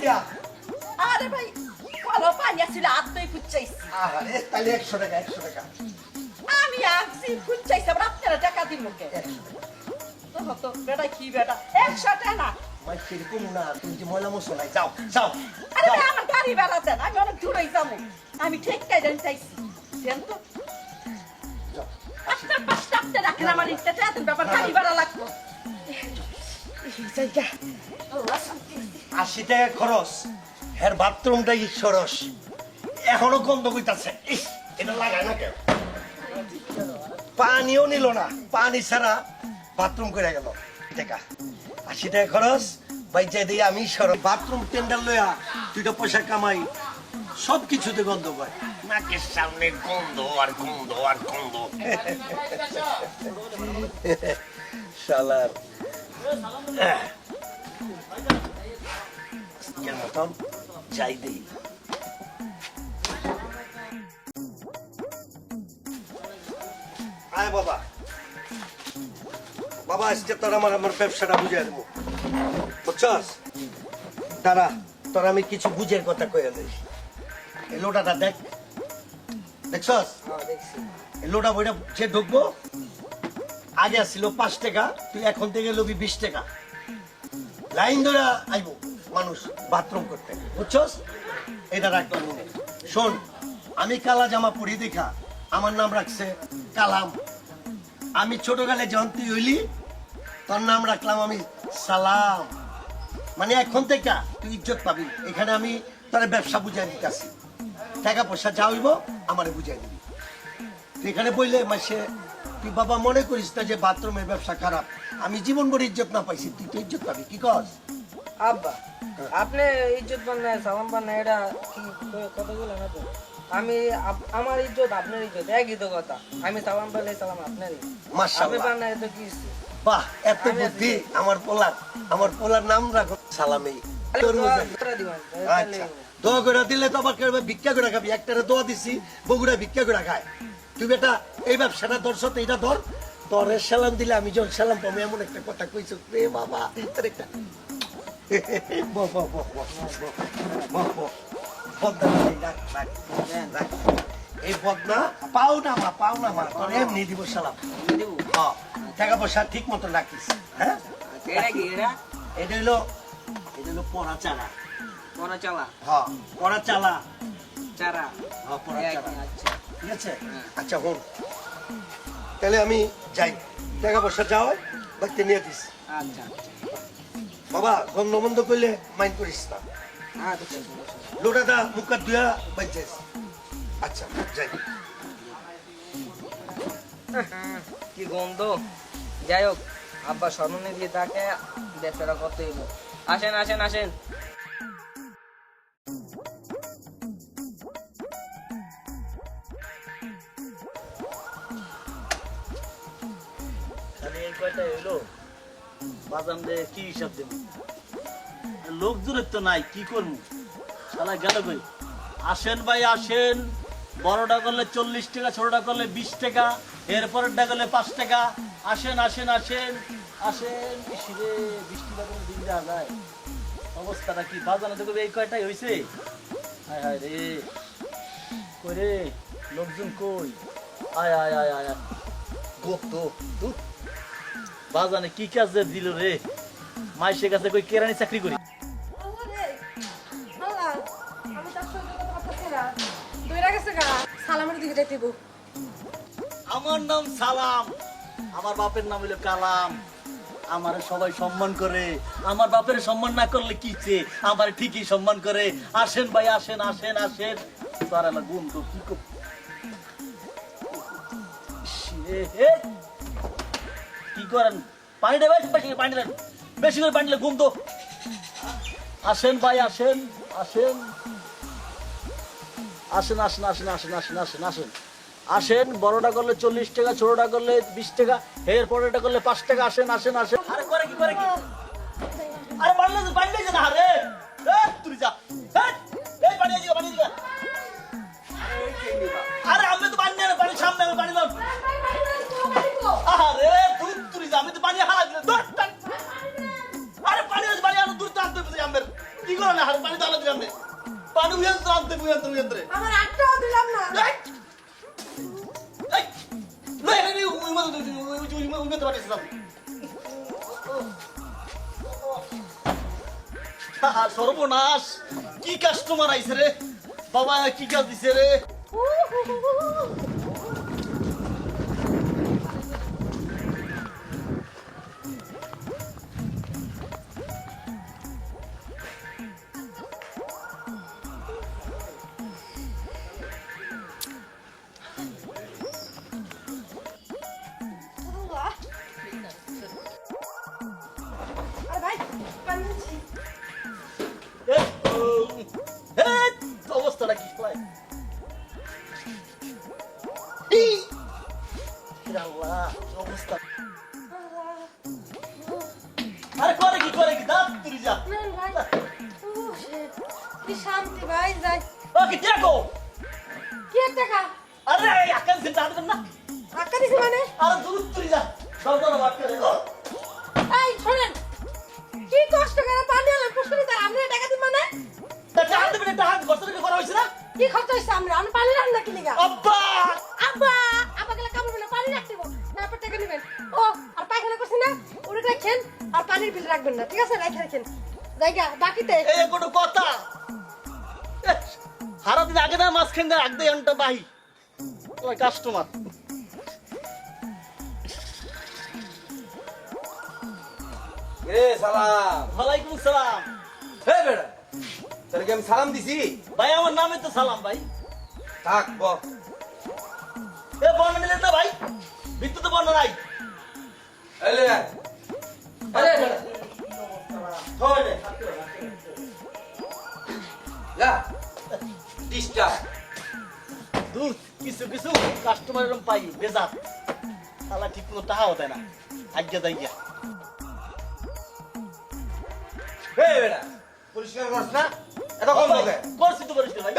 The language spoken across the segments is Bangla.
ভাই দিয়া। আরে ভাই ভালো পানি আসছিল আত্মই ফুচাইছি আহারে তাহলে একশো টাকা একশো টাকা। আমি আসছি ফুচাইছি আবার আপনারা টাকা দিন লোকে তো হতো বেটা কি বেটা? একশো টাকা না। মাই সেরকম না তুমি যে ময়লা মশো নাই যাও যাও আরে ভাই আমার গাড়ি বেড়া দেন আমি অনেক দূরেই যাব। আমি ঠিক কাজ চাইছি দেন তো। আপনার পাশে আপনি রাখেন আমার ইচ্ছা এত ব্যাপার গাড়ি বেড়া লাগতো জায়গা আল্লাহ শান্তি আশি টাকা খরচ। হের বাথরুমটা ই সরস? এখনও গন্ধ কইতাছে এটা লাগায় না কেন পানিও নিল না। পানি ছাড়া বাথরুম করে গেল। টাকা। আশি টাকা খরচ বাইচা দিয়ে আমি সর বাথরুম টেন্ডার লইয়া দুইটা পয়সা কামাই সব কিছুতে গন্ধ পায়। নাকের সামনে গন্ধ আর গন্ধ আর গন্ধ। আজকের মতন যাই দেই। আয় বাবা। বাবা আজকে তোর আমার আমার ব্যবসাটা বুঝিয়ে দেবো। বুঝছস? দাঁড়া তোর আমি কিছু বুঝের কথা কয়ে দিই। এই লোটাটা দেখ। দেখছস? এই লোটা বইটা যে ঢুকবো আগে আসছিল পাঁচ টাকা তুই এখন থেকে লবি বিশ টাকা। লাইন ধরে আইব। মানুষ বাথরুম করতে। বুঝছস? এটা রাখলাম মনে শোন, আমি কালা জামা পরি দেখা, আমার নাম রাখছে কালাম। আমি ছোটকালে যখন হইলি, তোর নাম রাখলাম আমি সালাম। মানে এখন থেকে তুই ইজ্জত পাবি এখানে আমি তোর ব্যবসা বুঝাই দিতেছি। টাকা পয়সা যা হইব, আমারে বুঝাই দিবি। তুই এখানে বললে মাসে, তুই বাবা মনে করিস না যে বাথরুমের ব্যবসা খারাপ। আমি জীবন ভর ইজ্জত না পাইছি, তুই তো ইজ্জত পাবি, কি কর আব্বা আপনি ইজ্জত না সালাম না এটা কি কতগুলো না তো আমি আমার ইজ্জত আপনার ইজ্জত একই তো কথা। আমি সালাম পাইলে সালাম আপনারই। আপনি না এটা কি বাহ এত বুদ্ধি আমার পোলার আমার পোলার নাম রাখো সালামি। আচ্ছা। দোয়া করে দিলে তো আবার কেউ ভিক্ষা করে খাবি। একটারে দোয়া দিছি বগুড়া ভিক্ষা করে খায়। তুই বেটা এই ব্যবসাটা তো এটা ধর। তোরে সালাম দিলে আমি যখন সালাম পাবো এমন একটা কথা কইছ রে বাবা একটা বহ, বহ, বহ, বহ, বহ, বহ, বহ। বদনা এই রাখ, রাখ, রাখ। এই বদনা পাও না মা পাও না মা তোর এমনি দিব সালাম হ্যাঁ, টাকা পয়সা ঠিক মতো রাখিস হ্যাঁ? এটা হলো এটা হলো পড়া চালা। চালা? হ্যাঁ পড়া চালা। চারা? হ্যাঁ পড়া চালা। আচ্ছা। ঠিক আছে? আচ্ছা হন তাহলে আমি যাই। টাকা পয়সা যাও বাড়িতে নিয়ে দিস আচ্ছা। বাবা গন্ধ বন্ধ করলে মাইন্ড করিস না। লোটাটা মুখা দুয়া বাঁচাইস আচ্ছা যাই। কি গন্ধ? যাই হোক আব্বা স্মরণে দিয়ে তাকে বেচারা আসেন আসেন আসেন। বাজান দে কি হিসাব দেব? লোক দূরত্ব নাই, কি করব? শালা গেল কই? আসেন ভাই, আসেন। বড়টা করলে চল্লিশ টাকা, ছোটটা করলে বিশ টাকা, এরপরেরটা করলে পাঁচ টাকা। আসেন আসেন আসেন। আসেন ইসিরে বৃষ্টি বাদলে দিন দেওয়া যায়। অবস্থাটা কি? বাজানো দেখো এই কয়টাই হয়েছে হায় হায় রে। কই রে? লোকজন কই? আয় আয় আয় আয়। গোপ তো ধুর। বাজানে কি কাজ যে দিল রে? মাইসের কাছে কই কেরানি চাকরি করি? আমার নাম সালাম। আমার বাপের নাম হলো কালাম। আমার সবাই সম্মান করে। আমার বাপের সম্মান না করলে কি চে আমার ঠিকই সম্মান করে। আসেন ভাই, আসেন আসেন আসেন। তার গুণ তো কি করেন। পানি দেবে বেশি করে পানি দেন বেশি করে পানি ঘুম তো। আসেন ভাই, আসেন আসেন। আসেন আসেন আসেন আসেন আসেন আসেন আসেন। আসেন, বড়টা করলে চল্লিশ টাকা, ছোটটা করলে বিশ টাকা, এর পরেরটা করলে পাঁচ টাকা, আসেন আসেন আসেন। আরে করে কি করে কি? আমি তো বাড়ি না বাড়ির সামনে আমি বাড়ি আমি তো বাড়ি হারা দিলে টান। আরে পানি আছে পানি আনো দূর টানতে পেতে আমাদের কি করে না আরে পানি তো আলো দিলাম পানি উইয়ান তো আনতে উইয়ান তো উইয়ান রে আমার একটাও দিলাম না সর্বনাশ কি কাস্টমার আইছে রে বাবা কি কাজ দিছে রে ওকে দেখো কি এক টাকা? আরে আকাশ দিন দাঁত না টাকা দিছি মানে? তুই যা। সব করে বাদ করে দাও এই শোনেন। কি কষ্ট করে পানি আনলাম পুষ্করি তার আপনি টাকা দিন মানে তা টাকা দেবেন একটা হাত থেকে করা হয়েছে না? কি খরচ হয়েছে আমরা? আমি পানি রাখলাম না কি লিগা? আব্বা! আব্বা! গেলে কামড় না পানি রাখতে গো তারপর টাকা নেবেন। ও আর পায়খানা করছি না? ওটা রাখেন আর পানির বিল রাখবেন না। ঠিক আছে? রাখে রাখেন। জায়গা বাকিতে। এই কোনো কথা? হারা দিন আগে না মাঝখান দিয়ে আগ দিয়ে আনটা বাহি তোমার কাস্টমার এ সালাম। ওয়ালাইকুম সালাম। হে বেড়া তোর কি আমি সালাম দিছি? ভাই আমার নামে তো সালাম ভাই। থাক ব। এ বর্ণ নিলেন না ভাই। বিদ্যুৎ বর্ণ নাই। এলে আরে বেড়া। ধরে যা। ডিস্টার্ব দূর কিছু কিছু কাস্টমার এরকম পাই বেজার। তালা ঠিক মতো টাকাও দেয় না। আজ্ঞা যাই গিয়া পরিষ্কার করছ না? এত কম লোকে। করছি তো করিস ভাই।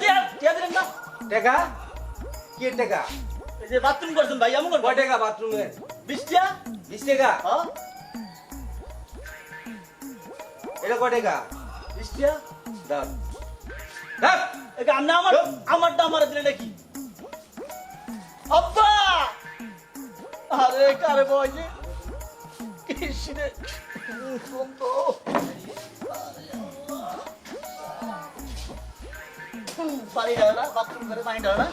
টিয়া টিয়া দিলেন না? টাকা? কি টাকা? এই যে বাথরুম করছেন ভাই এমন কয় টাকা বাথরুমে বিশ টিয়া? বিশ টাকা? হ্যাঁ। এটা কয় টাকা? বিশ টিয়া? আপনি আমার আমারটা আমার দিলে নাকি? আব্বা! আরে কারে বয় যে? কৃষ্ণে পানি যাবে না বাথরুম করে পানি যাবে না।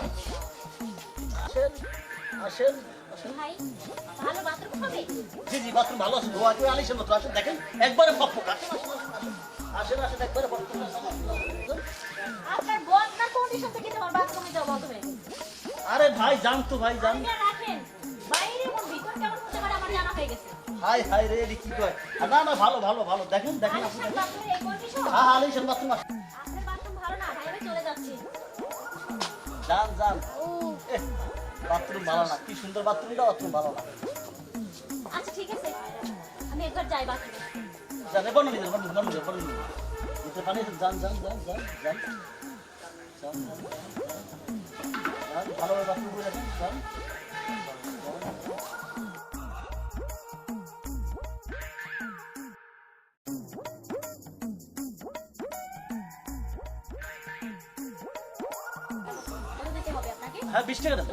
আসেন আসেন আসেন। ভালো জি জি বাথরুম ভালো আছে। ধোয়া আলিসের মতো আসেন দেখেন একবারে ফক আসেন আপনার কন্ডিশন থেকে তোমার বাথরুমে আরে ভাই জান তো ভাই জান আপনি আর রাখেন। বাইরে এবং ভিতর কেমন হতে পারে আমার জানা হয়ে গেছে। হাই হাই রে কি কয়? না না ভালো ভালো ভালো। দেখেন দেখেন আপনি হ্যাঁ হ্যাঁ বাথরুম আপনার বাথরুম ভালো না ভাই আমি চলে যাচ্ছি। বাথরুম ভালো না। কি সুন্দর বাথরুমটা বাথরুম ভালো না। আচ্ছা ঠিক আছে। আমি একবার যাই বাথরুমে। যান এ বর্ণ নিবেন বর্ণ বর্ণ নিবেন বর্ণ পানি যান যান যান যান যান যান, যান, যান, যান, ভালোভাবে বাথরুম করে রাখেন যান হ্যাঁ বিশ টাকা দেন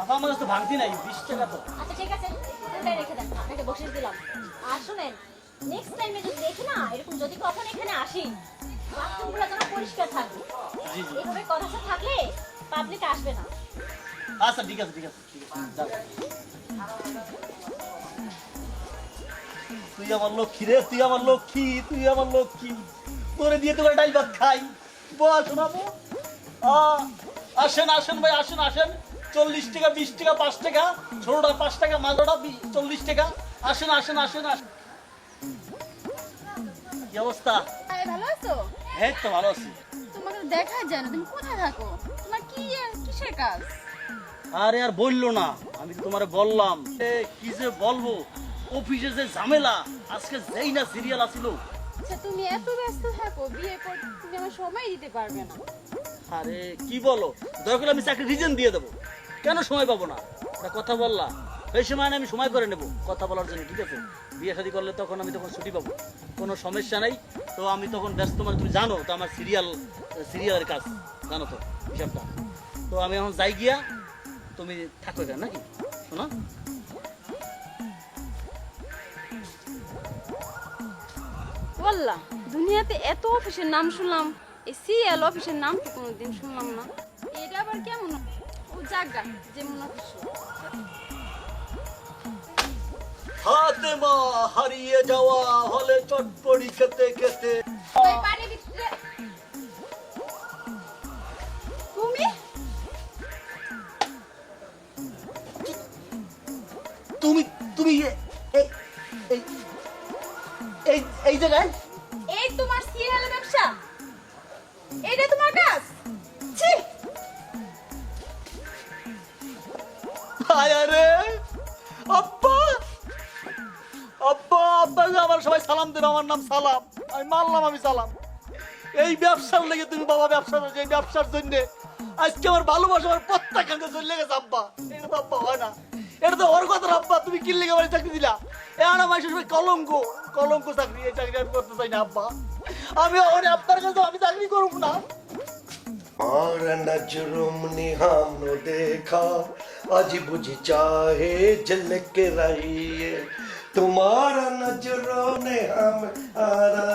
আপা আমার তো ভাঙতি নাই বিশ টাকা তো। আচ্ছা ঠিক আছে ওটাই রেখে দেন আপনাকে বসিয়ে দিলাম। আর শুনেন নেক্সট টাইমে যদি দেখি না এরকম যদি কখন এখানে আসি বাথরুমগুলো যেন পরিষ্কার থাকবে জি জি। এভাবে কথা থাকলে পাবলিক আসবে না। আচ্ছা ঠিক আছে ঠিক আছে ঠিক আছে। তুই আমার লক্ষ্মী রে তুই আমার লক্ষ্মী তুই আমার লক্ষ্মী। তোরে দিয়ে তোমার ডাল ভাত খাই। বল শোনাবো আসেন আসেন ভাই আসেন আসেন। চল্লিশ টাকা বিশ টাকা পাঁচ টাকা ছোটটা পাঁচ টাকা মাঝোটা চল্লিশ টাকা। আসেন আসেন আসেন আসেন। কি অবস্থা? ভালো আছো? হ্যাঁ তো ভালো আছি। তোমাকে দেখা যায় না তুমি কোথায় থাকো? তোমার কি কিসের কাজ? আরে আর বলল না। আমি তোমারে বললাম। এ, কি যে বলব? অফিসে যে ঝামেলা আজকে যেই না সিরিয়াল আসিল। আচ্ছা তুমি এত ব্যস্ত থাকো বিয়ে পর তুমি আমার সময় দিতে পারবে না। আরে কি বলো? দয়া করে আমি চাকরি রিজেন দিয়ে দেবো। কেন সময় পাবো না? কথা বললা এই সময় আমি সময় করে নেব। কথা বলার জন্য, ঠিক আছে? বিয়ে শাদী করলে তখন আমি তখন ছুটি পাবো। কোনো সমস্যা নাই। তো আমি তখন ব্যস্ত মানে তুমি জানো, তো আমার সিরিয়াল সিরিয়ালের কাজ, জানো তো হিসাবটা তো আমি এখন যাই গিয়া, তুমি থাকো এখানে, নাকি? শোনো। বললা দুনিয়াতে এত অফিসের নাম শুনলাম। এই সিএল অফিসের নাম তো কোনোদিন শুনলাম না। এটা আবার কেমন? জাগা যেমন ফাতেমা হারিয়ে যাওয়া হলে চটপড়ি খেতে খেতে। তুমি? তুমি এই এই জায়গায়? এই তোমার সিএল ব্যবসা? এটা তোমার কাজ? ছি! আরে আব্বা! আব্বা আব্বা আমার সবাই সালাম দেবে, আমার নাম সালাম। আমি মানলাম আমি সালাম। এই ব্যবসার লেগে তুমি বাবা ব্যবসা এই ব্যবসার জন্য আজকে আমার ভালোবাসা আমার প্রত্যাখ্যান চলে গেছে, আব্বা। এটা তো আব্বা হয় না। এটা তো ওর কথা আব্বা। তুমি কি লেগে আমার চাকরি দিলা? এ আনা মাসের সবাই কলঙ্ক। কলঙ্ক চাকরি, এই চাকরি আমি করতে চাই না, আব্বা। আমি ওখানে আপনার কাছে আমি চাকরি করব না। और नजरों ने हमने देखा आज बुझ चाहे झलक रही है तुम्हारा नजरों ने हम आरा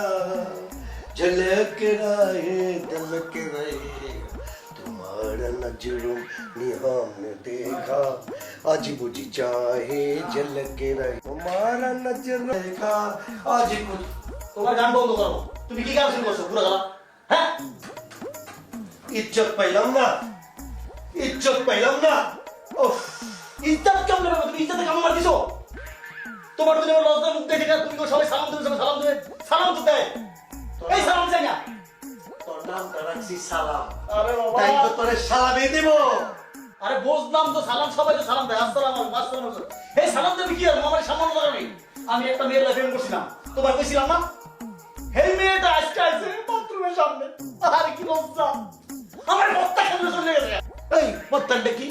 झलक रहे झलक रही है तुम्हारा नजरों ने हमने देखा आज बुझ चाहे झलक रही तुम्हारा नजर देखा आज बुझ তোমার গান বন্ধ করো তুমি কি গান শুরু করছো পুরো গলা হ্যাঁ ইজ্জত পাইলাম না। ইজ্জত পাইলাম না। ইজ্জত কেমন দেবে তুমি? ইজ্জতে কেমন মার দিছো? তোমার লজ্জা মুখ দেখে না, তুমি সবাই সালাম দেবে সালাম দেবে। সালাম তো দেয়। এই সালাম চাই না। তোর নামটা রাখছি সালাম। আরে বাবা। তাই তো তোরে সালামই দিব। আরে বুঝলাম তো সালাম সবাই তো সালাম দেয়। আসসালাম আলাইকুম আসসালাম আলাইকুম। এই সালাম দেবে কি আর? আমার সামান্য লাগাবি আমি একটা মেয়ের লাইফে করছিলাম। তোমার কইছিলাম না? এই মেয়েটা আজকে আইছে বাথরুমের সামনে। আরে কি লজ্জা। আমার প্রত্যাখ্যান চলে গেছে। এই পত্তানটা কি?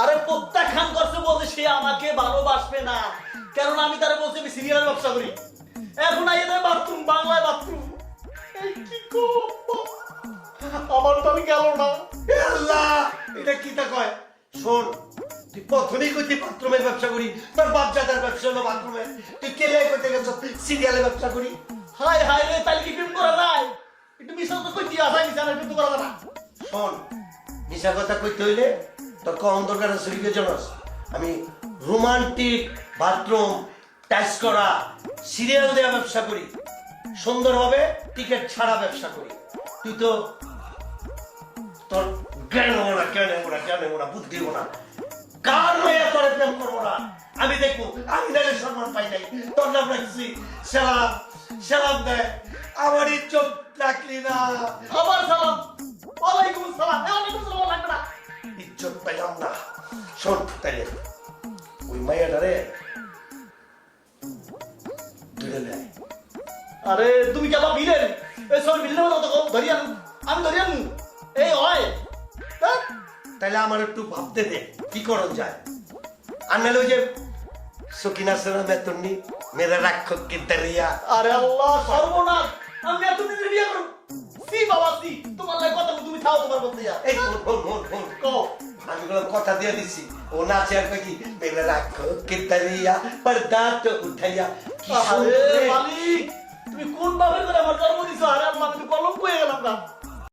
আরে প্রত্যাখ্যান করছে বলছে সে আমাকে ভালোবাসবে না। কারণ আমি তারা বলছি আমি সিরিয়ালের ব্যবসা করি। এখন আইয়ে দেয় বাথরুম বাংলায় বাথরুম এই কি করব? আমার তো আমি গেল না। আল্লাহ এটা কি তা কয়? শোন, তুই প্রথমেই কইতি বাথরুমের ব্যবসা করি, তোর বাপ জাদার ব্যবসা হলো বাথরুমের তুই কেলে কইতে গেছ সিরিয়ালের ব্যবসা করি? হাই হাই রে তাহলে কি প্রেম করা যায়? একটু মিশাল তো কই যায় মিশাল কিন্তু করা যায় না। শোন মিশা কথা কইতে হইলে তোর কম দরকার আছে কি জানাস আমি রোমান্টিক বাথরুম টাচ করা, সিরিয়াল দেওয়া ব্যবসা করি। সুন্দরভাবে টিকিট ছাড়া ব্যবসা করি। তুই তো তোর জ্ঞান হব না, জ্ঞান হব না, জ্ঞান হব না, বুদ্ধি হব না। কার মেয়ে তোর আমি দেখব, আমি নাহলে সম্মান পাই নাই। তোর নাম রাখছি সালাম। সালাম দেয় আমার ইজ্জত রাখলি না। আবার সালাম। ওয়ালাইকুম সালাম। না ইজ্জত পাইলাম না। শোন, তাইলে আরে, তুমি কি আবার বিলেন এই বিলেন মতো তো আমি ধরিয়ান। এই, হয়? তাহলে আমার একটু ভাবতে দে কি করণ যায়? আর নাহলে ওই যে সকিনা সেনা মেতন্নি মেরা রাক্ষস কিদ্দারিয়া আরে আল্লাহ সর্বনাশ! আমি এত দিন বিয়ে করব সি বাবা সি। তোমার কথা তুমি থাও তোমার যা এই আমি গুলো কথা দিয়ে দিছি। ও না আর কি মেরা রাক্ষস কিদ্দারিয়া পর্দা তো উঠাইয়া। আরে মালিক তুমি কোন ভাবে করে আমার জন্ম দিছো? আরে আমি তো গেলাম না।